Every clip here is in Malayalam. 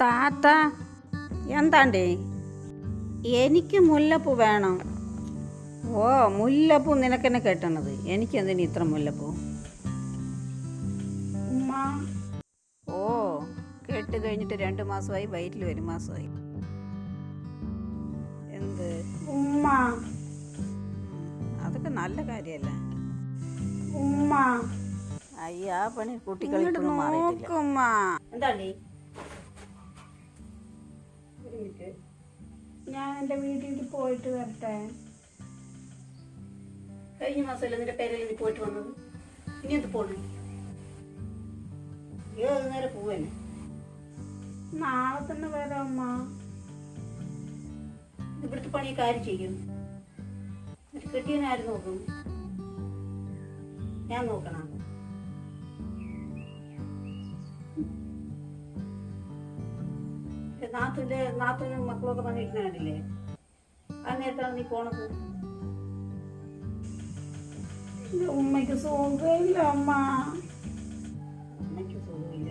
താത്ത എന്താണ്ടേ? എനിക്ക് മുല്ലപ്പൂ വേണം. ഓ മുല്ലപ്പൂ നിനക്കെന്നെ എനിക്ക് എനിക്കെന്തിനു ഇത്ര മുല്ലപ്പൂ? ഉമ്മ. ഓ കേട്ട് കഴിഞ്ഞിട്ട് രണ്ട് മാസമായി വയറ്റിൽ ഒരു മാസമായി. എന്ത്? ഉമ്മ. അതൊക്കെ നല്ല കാര്യല്ല? ഉമ്മ. അയ്യാ പണി കുട്ടികൾ എന്താണ്ടേ? മിനിറ്റ് ഞാൻ എന്റെ വീട്ടിൽ പോയിട്ട് വരട്ടെ. കഴിഞ്ഞ മാസമല്ലേ നിന്റെ പേരിൽ നീ പോയിട്ട് വന്നത്? ഇനി എന്ത് പോണു? ഏത് നേരം പോവേനെ നാളെ തന്നെ വരാം അമ്മ. ഇവിടുത്തെ പണിയൊക്കെ ആര് ചെയ്യും കെട്ടിയവനെ നോക്കും ഞാൻ നോക്കണം ഏ, നാത്തൂന്റെ നാത്തൂനും മക്കളൊക്കെ വന്നിരിക്കുന്ന കണ്ടില്ലേ? നേരത്താണ് നീ പോണത് എന്റെ ഉമ്മയ്ക്ക് സുഖമില്ല അമ്മ. അമ്മയ്ക്ക് സുഖമില്ല.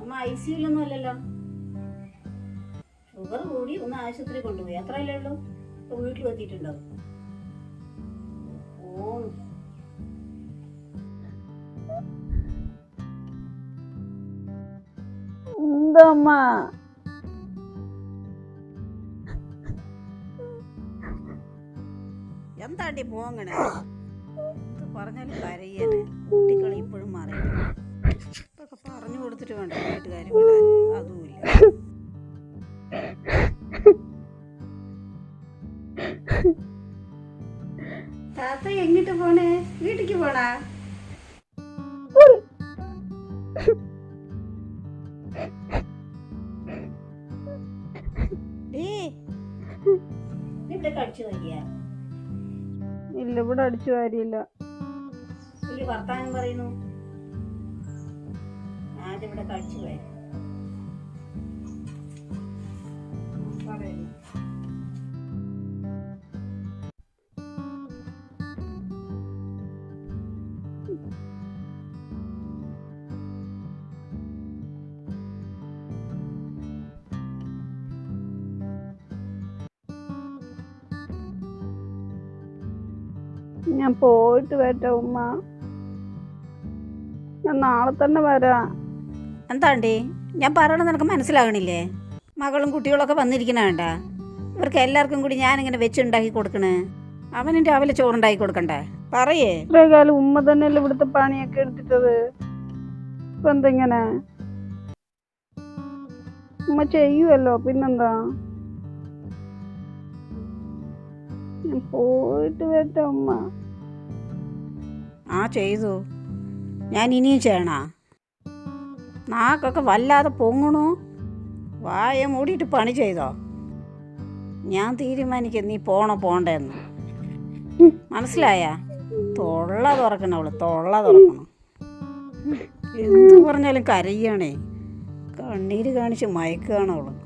അമ്മ ഐ സിയിലൊന്നും അല്ലല്ലോ. ഷുഗർ കൂടി ഒന്ന് ആശുപത്രി കൊണ്ടുപോയി. അത്രയല്ലേ ഉള്ളൂ? ഇപ്പൊ വീട്ടിൽ എത്തിയിട്ടുണ്ടാവും ഓ. എന്തമ്മ എന്താണ്ടി പോങ്ങണേ എന്ത് പറഞ്ഞാലും കരയനെ. കുട്ടികൾ ഇപ്പോഴും മാറി ഇതൊക്കെ പറഞ്ഞു കൊടുത്തിട്ട് വേണ്ട വീട്ടുകാർ വിടാൻ അതുമില്ല താത്ത എങ്ങിട്ട് പോണേ? വീട്ടിക്ക് പോണാ? ഡേ ഇവിടെ കടിച്ചു നോക്കിയാ ഇല്ല ഇവിടെ അടിച്ചു വാരിയില്ല. വർത്താനം പറയുന്നു. ആദ്യം ഇവിടെ കടിച്ചു പോയി പറയുന്നു. ഞാൻ പോയിട്ട് വരട്ടെ ഉമ്മ. ഞാൻ നാളെ തന്നെ വരാം. എന്താണ്ടി? ഞാൻ പറയണത് നിനക്ക് മനസ്സിലാകണില്ലേ? മകളും കുട്ടികളൊക്കെ വന്നിരിക്കണ വേണ്ട ഇവർക്ക് എല്ലാവർക്കും കൂടി ഞാൻ ഞാനിങ്ങനെ വെച്ചുണ്ടാക്കി കൊടുക്കണേ. അവനും രാവിലെ ചോറുണ്ടാക്കി കൊടുക്കണ്ടേ? പറയേ. ഇത്രകാലം ഉമ്മ തന്നെയല്ലേ ഇവിടുത്തെ പണിയൊക്കെ എടുത്തിട്ടത്? ഇപ്പൊ എന്തെങ്ങനെ? ഉമ്മ ചെയ്യുമല്ലോ പിന്നെന്താ? പോയിട്ട് വരട്ടെ അമ്മ. ആ ചെയ്തു. ഞാൻ ഇനിയും ചെയ്യണ. നാക്കൊക്കെ വല്ലാതെ പൊങ്ങണു. വായ മൂടിയിട്ട് പണി ചെയ്തോ? ഞാൻ തീരുമാനിക്കും നീ പോണോ പോണ്ടെന്ന്. മനസ്സിലായ? തൊള്ള തുറക്കണം അവൾ തൊള്ള തുറക്കണം. എന്ത് പറഞ്ഞാലും കരയണേ. കണ്ണീര് കാണിച്ച് മയക്കുകയാണ് അവൾ.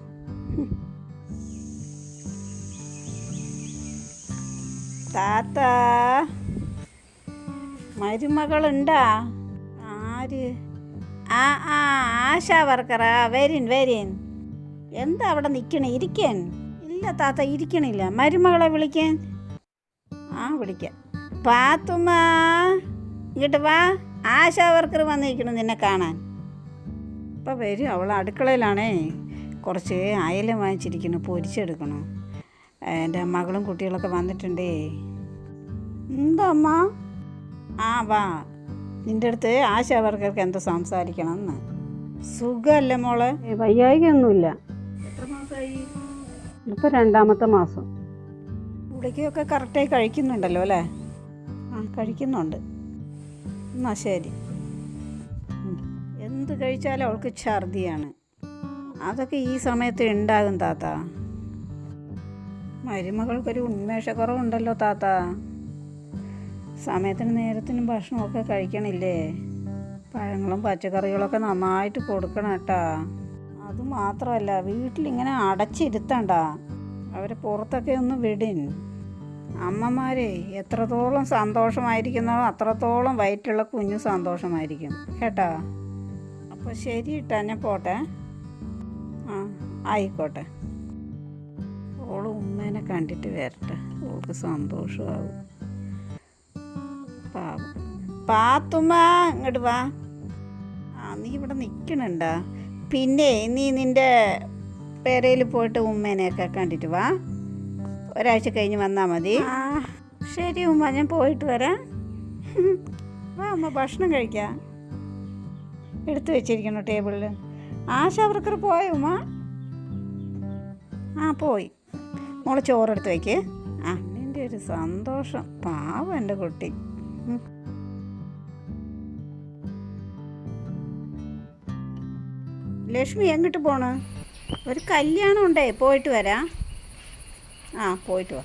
താത്ത. മരുമകളുണ്ടാ? ആര്? ആ ആ ആശാ വർക്കറാ. വരിൻ വരിൻ എന്താ അവിടെ നിൽക്കണേ ഇരിക്കാൻ? ഇല്ല താത്ത ഇരിക്കണില്ല. മരുമകളെ വിളിക്കാൻ? ആ വിളിക്കാം. പാത്തുമ്മ ഇങ്ങോട്ട് വാ. ആശാ വർക്കർ വന്നിരിക്കണം നിന്നെ കാണാൻ. ഇപ്പം വരും അവൾ അടുക്കളയിലാണേ. കുറച്ച് അയല വാങ്ങിച്ചിരിക്കണം പൊരിച്ചെടുക്കണം. എന്റെ മകളും കുട്ടികളൊക്കെ വന്നിട്ടുണ്ടേ. എന്താ അമ്മ ആ വാ. നിന്റെ അടുത്ത് ആശാ വർക്കർക്ക് എന്തോ സംസാരിക്കണം എന്ന്. സുഖമല്ലേ മോളെ? വയ്യായികൊന്നുമില്ല ഇപ്പൊ രണ്ടാമത്തെ മാസം. ഗുളികയൊക്കെ കറക്റ്റായി കഴിക്കുന്നുണ്ടല്ലോ അല്ലേ? ആ കഴിക്കുന്നുണ്ട്. എന്നാ ശരി. എന്ത് കഴിച്ചാലും അവൾക്ക് ഛർദിയാണ്. അതൊക്കെ ഈ സമയത്ത് ഉണ്ടാകും താത്ത. മരുമകൾക്കൊരു ഉന്മേഷക്കുറവുണ്ടല്ലോ താത്ത. സമയത്തിന് നേരത്തിനും ഭക്ഷണമൊക്കെ കഴിക്കണില്ലേ? പഴങ്ങളും പച്ചക്കറികളൊക്കെ നന്നായിട്ട് കൊടുക്കണം കേട്ടാ. അത് മാത്രമല്ല വീട്ടിലിങ്ങനെ അടച്ചിരുത്തണ്ട. അവരെ പുറത്തൊക്കെ ഒന്ന് വിടിൻ. അമ്മമാരെ എത്രത്തോളം സന്തോഷമായിരിക്കുന്നോ അത്രത്തോളം വയറ്റുള്ള കുഞ്ഞു സന്തോഷമായിരിക്കും. കേട്ടോ? അപ്പോൾ ശരി ഇട്ടാ ഞാൻ പോട്ടെ. ആ ആയിക്കോട്ടെ. കണ്ടിട്ട് വരട്ടെ. ഓൾക്ക് സന്തോഷമാവും. പാവം. പാത്തുമ്മ ഇങ്ങോട്ട് വാ. ആ നീ ഇവിടെ നിൽക്കണുണ്ടാ പിന്നെ നീ നിന്റെ പേരയിൽ പോയിട്ട് ഉമ്മേനെയൊക്കെ കണ്ടിട്ട് വാ. ഒരാഴ്ച കഴിഞ്ഞ് വന്നാൽ മതി. ആ ശരി ഉമ്മ ഞാൻ പോയിട്ട് വരാം. വാ ഉമ്മ ഭക്ഷണം കഴിക്കാം. എടുത്തു വെച്ചിരിക്കണോ ടേബിളിൽ ആശ അവർക്കർ പോയ ഉമ്മ? ആ പോയി. മോളെ ചോറെടുത്ത് വയ്ക്ക് അമ്മേന്റെ ഒരു സന്തോഷം. പാവം എന്റെ കുട്ടി. ലക്ഷ്മി എങ്ങോട്ട് പോണ്? ഒരു കല്യാണം ഉണ്ടേ. പോയിട്ട് വരാം. ആ പോയിട്ട് വാ.